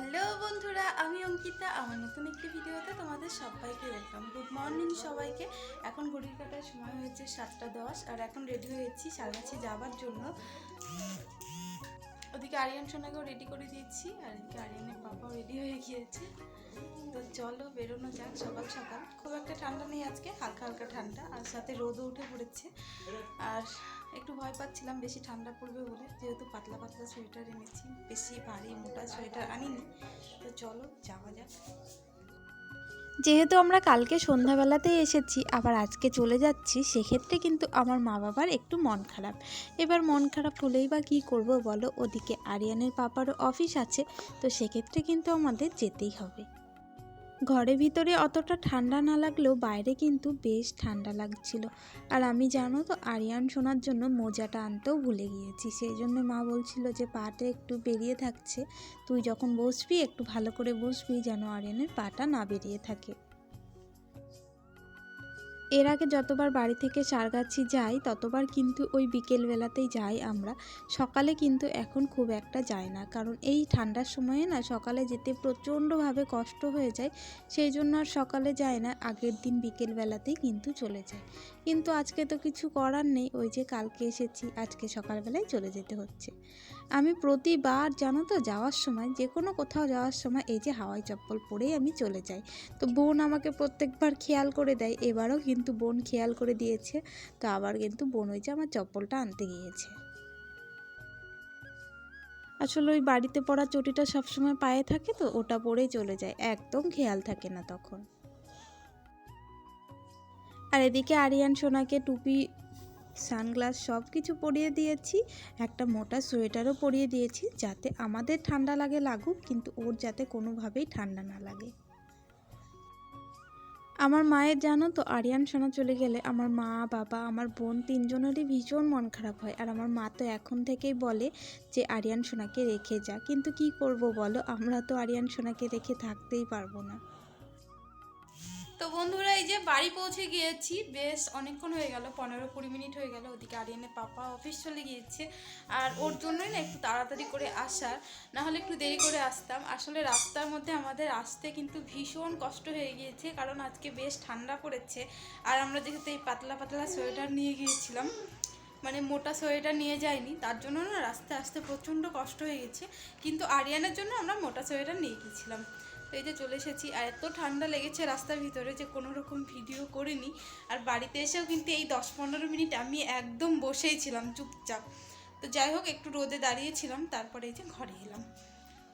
Hello বন্ধুরা, আমি অঙ্কিতা। আমার নতুন একটি ভিডিওতে তোমাদের সবাইকে ওয়েলকাম গুড মর্নিং সবাইকে। এখন ঘড়ির কাটার সময় হয়েছে সাতটা দশ, আর এখন রেডি হয়েছি সারগাছি যাওয়ার জন্য। ওদিকে আরিয়ান সোনাকেও রেডি করে দিয়েছি, আর এদিকে আরিয়ানের বাবাও রেডি হয়ে গিয়েছে। তো চলো বেরোনো যাক সকাল সকাল। খুব একটা ঠান্ডা নেই আজকে, হালকা হালকা ঠান্ডা, আর সাথে রোদও উঠে পড়েছে। আর একটু ভয় পাচ্ছিলাম, বেশি ঠান্ডা পড়বে বলে। যেহেতু পাতলা পাতলা সোয়েটার এনেছি, বেশি ভারী মোটা সোয়েটার আনিনি। তো চলো, যাওয়া যাক। যেহেতু আমরা কালকে সন্ধ্যাবেলাতেই এসেছি, আবার আজকে চলে যাচ্ছি, সেক্ষেত্রে কিন্তু আমার মা বাবার একটু মন খারাপ। এবার মন খারাপ হলেই বা কী করব বলো? ওদিকে আরিয়ানের পাপারও অফিস আছে, তো সেক্ষেত্রে কিন্তু আমাদের যেতেই হবে। ঘরের ভিতরে অতটা ঠান্ডা না লাগলেও বাইরে কিন্তু বেশ ঠান্ডা লাগছিল। আর আমি জানো তো, আরিয়ান শোনার জন্য মোজাটা আনতেও ভুলে গিয়েছি। সেই জন্য মা বলছিল যে, পাটা একটু বেরিয়ে থাকছে। তুই যখন বসবি, একটু ভালো করে বসবি যেন আরিয়ানের পাটা না বেরিয়ে থাকে। এর আগে যতবার বাড়ি থেকে সারগাছি যাই, ততবার কিন্তু ওই বিকেলবেলাতেই যাই আমরা। সকালে কিন্তু এখন খুব একটা যায় না, কারণ এই ঠান্ডার সময়ে না সকালে যেতে প্রচণ্ডভাবে কষ্ট হয়ে যায়, সেই জন্য আর সকালে যায় না, আগের দিন বিকেলবেলাতেই কিন্তু চলে যায় কিন্তু আজকে তো কিছু করার নেই, ওই যে কালকে এসেছি, আজকে সকালবেলায় চলে যেতে হচ্ছে। আমি প্রতিবার জানো তো যাওয়ার সময় যে কোনো কোথাও যাওয়ার সময় এই যে হাওয়াই চপ্পল পরেই আমি চলে যাই। তো বোন আমাকে প্রত্যেকবার খেয়াল করে দেয়, এবারও কিন্তু বোন খেয়াল করে দিয়েছে। তো আবার কিন্তু বোন ওই যে আমার চপ্পলটা আনতে গিয়েছে। আসলে ওই বাড়িতে পড়া চটিটা সবসময় পায়ে থাকে তো, ওটা পরেই চলে যায়, একদম খেয়াল থাকে না তখন। আর এদিকে আরিয়ান, সোনাকে টুপি সানগ্লাস সব কিছু পরিয়ে দিয়েছি, একটা মোটা সোয়েটারও পরিয়ে দিয়েছি যাতে আমাদের ঠান্ডা লাগে লাগুক, কিন্তু ওর যাতে কোনোভাবেই ঠান্ডা না লাগে। আমার মায়ের জানো তো, আরিয়ান সোনা চলে গেলে আমার মা, বাবা, আমার বোন তিনজনেরই ভীষণ মন খারাপ হয়। আর আমার মা তো এখন থেকেই বলে যে আরিয়ান সোনাকে রেখে যা। কিন্তু কি করব বলো? আমরা তো আরিয়ান সোনাকে রেখে থাকতেই পারব না। তো বন্ধুরা, এই যে বাড়ি পৌঁছে গিয়েছি। বেশ অনেকক্ষণ হয়ে গেল, পনেরো কুড়ি মিনিট হয়ে গেল। ওদিকে আরিয়ানের পাপা অফিস চলে গিয়েছে। আর ওর জন্যই না একটু তাড়াতাড়ি করে আসার। না হলে একটু দেরি করে আসতাম। আসলে রাস্তার মধ্যে আমাদের আসতে কিন্তু ভীষণ কষ্ট হয়ে গিয়েছে, কারণ আজকে বেশ ঠান্ডা পড়েছে। আর আমরা যেহেতু এই পাতলা পাতলা সোয়েটার নিয়ে গিয়েছিলাম মানে মোটা সোয়েটার নিয়ে যাইনি, তার জন্য না রাস্তায় আসতে প্রচণ্ড কষ্ট হয়ে গেছে। কিন্তু আরিয়ানের জন্য আমরা মোটা সোয়েটার নিয়ে গিয়েছিলাম। তো এই যে চলে এসেছি, আর এত ঠান্ডা লেগেছে রাস্তার ভিতরে যে কোনো রকম ভিডিও করিনি। আর বাড়িতে এসেও কিন্তু এই দশ পনেরো মিনিট আমি একদম বসেই ছিলাম চুপচাপ। তো যাই হোক, একটু রোদে দাঁড়িয়েছিলাম, তারপরে এই যে ঘরে এলাম।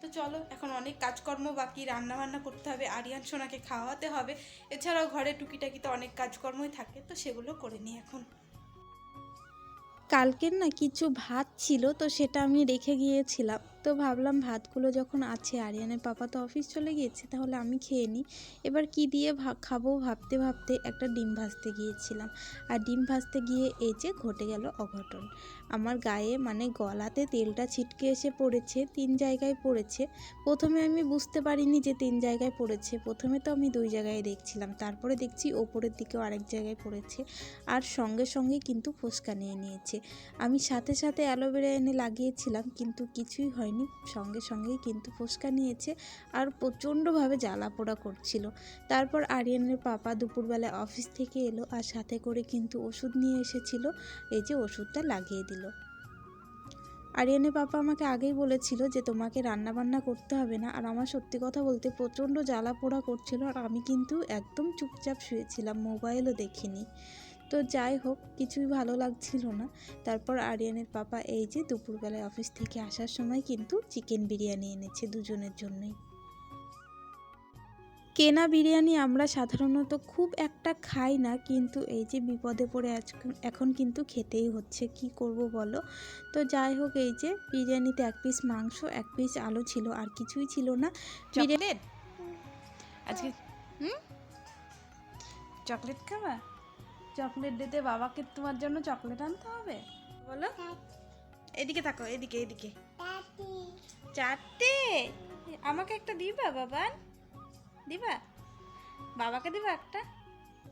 তো চলো, এখন অনেক কাজকর্ম বাকি রান্না বান্না করতে হবে, আরিয়ান সোনাকে খাওয়াতে হবে। এছাড়াও ঘরে টুকিটাকি তো অনেক কাজকর্মই থাকে, তো সেগুলো করে নিই এখন। কালকের না কিছু ভাত ছিল, তো সেটা আমি রেখে গিয়েছিলাম। তো ভাবলাম ভাতগুলো যখন আছে, আরিয়ানের পাপা তো অফিস চলে গিয়েছে, তাহলে আমি খেয়ে নিই। এবার কি দিয়ে খাব ভাবতে ভাবতে একটা ডিম ভাজতে গিয়েছিলাম। আর ডিম ভাজতে গিয়ে এই যে ঘটে গেল অঘটন। আমার গায়ে মানে গলাতে তেলটা ছিটকে এসে পড়েছে, তিন জায়গায় পড়েছে। প্রথমে আমি বুঝতে পারিনি যে তিন জায়গায় পড়েছে। প্রথমে তো আমি দুই জায়গায় দেখছিলাম, তারপরে দেখছি ওপরের দিকেও আরেক জায়গায় পড়েছে। আর সঙ্গে সঙ্গে কিন্তু ফোসকা নিয়ে নিয়েছে। আমি সাথে সাথে অ্যালোভেরা এনে লাগিয়েছিলাম, কিন্তু কিছুই হয়নি। সঙ্গে সঙ্গেই কিন্তু ফোসকা নিয়েছে আর প্রচণ্ডভাবে জ্বালা পোড়া করছিল। তারপর আরিয়ানের পাপা দুপুরবেলা অফিস থেকে এলো আর সাথে করে কিন্তু ওষুধ নিয়ে এসেছিল, এই যে ওষুধটা লাগিয়ে দিল। আরিয়ানের পাপা আমাকে আগেই বলেছিল যে, তোমাকে রান্না বান্না করতে হবে না। আর আমার সত্যি কথা বলতে প্রচণ্ড জ্বালা পোড়া করছিল আর আমি কিন্তু একদম চুপচাপ শুয়েছিলাম, মোবাইলও দেখিনি। তো যাই হোক কিছুই ভালো লাগছিল না। তারপর আরিয়ানের পাপা এই যে দুপুরবেলায় অফিস থেকে আসার সময় কিন্তু চিকেন বিরিয়ানি এনেছে দুজনের জন্যই। কেনা বিরিয়ানি আমরা সাধারণত খুব একটা খাই না কিন্তু এই যে বিপদে পড়ে আজক- এখন কিন্তু খেতেই হচ্ছে কি করব বলো? তো যাই হোক এই যে বিরিয়ানিতে এক পিস মাংস এক পিস আলু ছিল আর কিছুই ছিল না। বিরিয়ানি চকলেট? আজকে হুম চকলেট খাবা? চকলেট দিতে বাবাকে তোমার জন্য চকলেট আনতে হবে? বলো। এদিকে থাকো এদিকে এদিকে। চারটে। আমাকে একটা দিবা বাবা দিবা? বাবাকে দিবা একটা?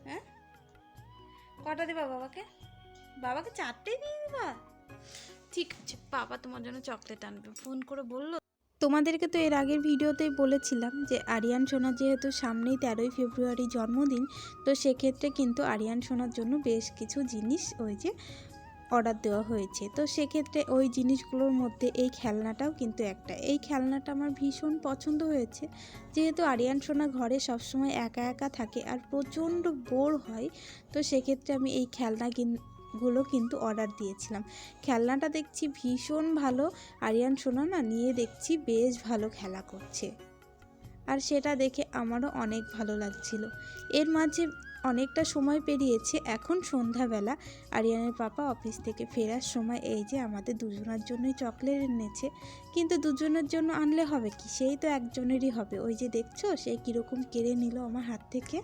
হ্যাঁ? কটা দিবা বাবাকে? বাবাকে চারটেই দিয়ে দিবা? ঠিক আছে বাবা তোমার জন্য চকলেট আনবে। ফোন করে বলল তোমাদেরকে তো এর আগের ভিডিওতেই বলেছিলাম যে আরিয়ান সোনার যেহেতু সামনেই তেরোই ফেব্রুয়ারি জন্মদিন, তো সেক্ষেত্রে কিন্তু আরিয়ান সোনার জন্য বেশ কিছু জিনিস ওই যে অর্ডার দেওয়া হয়েছে। তো সেক্ষেত্রে ওই জিনিসগুলোর মধ্যে এই খেলনাটাও কিন্তু একটা। এই খেলনাটা আমার ভীষণ পছন্দ হয়েছে। যেহেতু আরিয়ান সোনা ঘরে সবসময় একা একা থাকে আর প্রচণ্ড বোর হয়, তো সেক্ষেত্রে আমি এই খেলনা গুলো কিন্তু অর্ডার দিয়েছিলাম। খেলনাটা দেখছি ভীষণ ভালো। আরিয়ান, সোনা না, নিয়ে দেখছি বেশ ভালো খেলা করছে। আর সেটা দেখে আমারও অনেক ভালো লাগছিল। এর মাঝে অনেকটা সময় পেরিয়েছে, এখন সন্ধ্যাবেলা। আরিয়ানের পাপা অফিস থেকে ফেরার সময় এই যে আমাদের দুজনের জন্যই চকলেট এনেছে। কিন্তু দুজনের জন্য আনলে হবে কি? সেই তো একজনেরই হবে। ওই যে দেখছ, সে কীরকম কেড়ে নিল আমার হাত থেকে।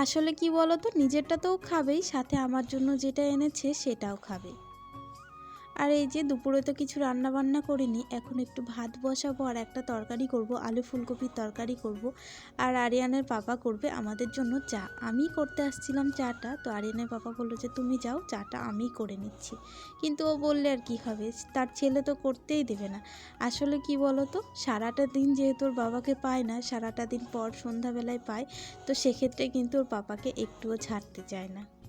আসলে কি বলো তো নিজেরটা তো খাবেই সাথে আমার জন্য যেটা এনেছে সেটাও খাবে। আর এই যে দুপুরে তো কিছু রান্না বান্না করিনি, এখন একটু ভাত বসাবো আর একটা তরকারি করব, আলু ফুলকপির তরকারি করব। আর আরিয়ানের পাপা করবে আমাদের জন্য চা। আমি করতে আসছিলাম চাটা, তো আরিয়ানের পাপা বলল যে, তুমি যাও, চাটা আমি করে নিচ্ছি। কিন্তু ও বললে, আর কি হবে? তার ছেলে তো করতেই দেবে না। আসলে কি বলো তো সারাটা দিন যেহেতু ওর বাবাকে পায় না, সারাটা দিন পর সন্ধ্যাবেলায় পায়, তো সেক্ষেত্রে কিন্তু ওর পাপাকে একটুও ছাড়তে চায় না।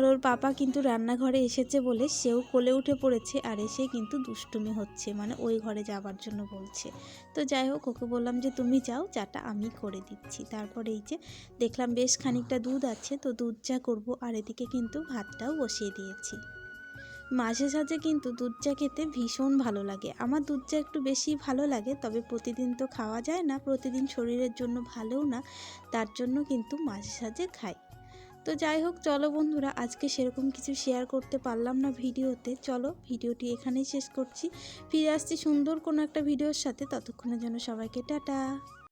আর ওর পাপা কিন্তু রান্নাঘরে এসেছে বলে সেও কোলে উঠে পড়েছে আর এসে কিন্তু দুষ্টুমি হচ্ছে মানে ওই ঘরে যাবার জন্য বলছে। তো যাই হোক, ওকে বললাম যে, তুমি যাও, চাটা আমি করে দিচ্ছি। তারপর এই যে দেখলাম বেশ খানিকটা দুধ আছে, তো দুধ চা করব আর এদিকে কিন্তু ভাতটাও বসিয়ে দিয়েছি। মাঝে সাঝে কিন্তু দুধ চা খেতে ভীষণ ভালো লাগে। আমার দুধ চা একটু বেশি ভালো লাগে, তবে প্রতিদিন তো খাওয়া যায় না, প্রতিদিন শরীরের জন্য ভালোও না, তার জন্য কিন্তু মাঝে সাঝে খাই। তো যাই হোক, চলো বন্ধুরা, আজকে সেরকম কিছু শেয়ার করতে পারলাম না ভিডিওতে। চলো, ভিডিওটি এখানেই শেষ করছি। ফিরে আসছি সুন্দর কোনো একটা ভিডিওর সাথে। ততক্ষণের জন্য সবাইকে টাটা।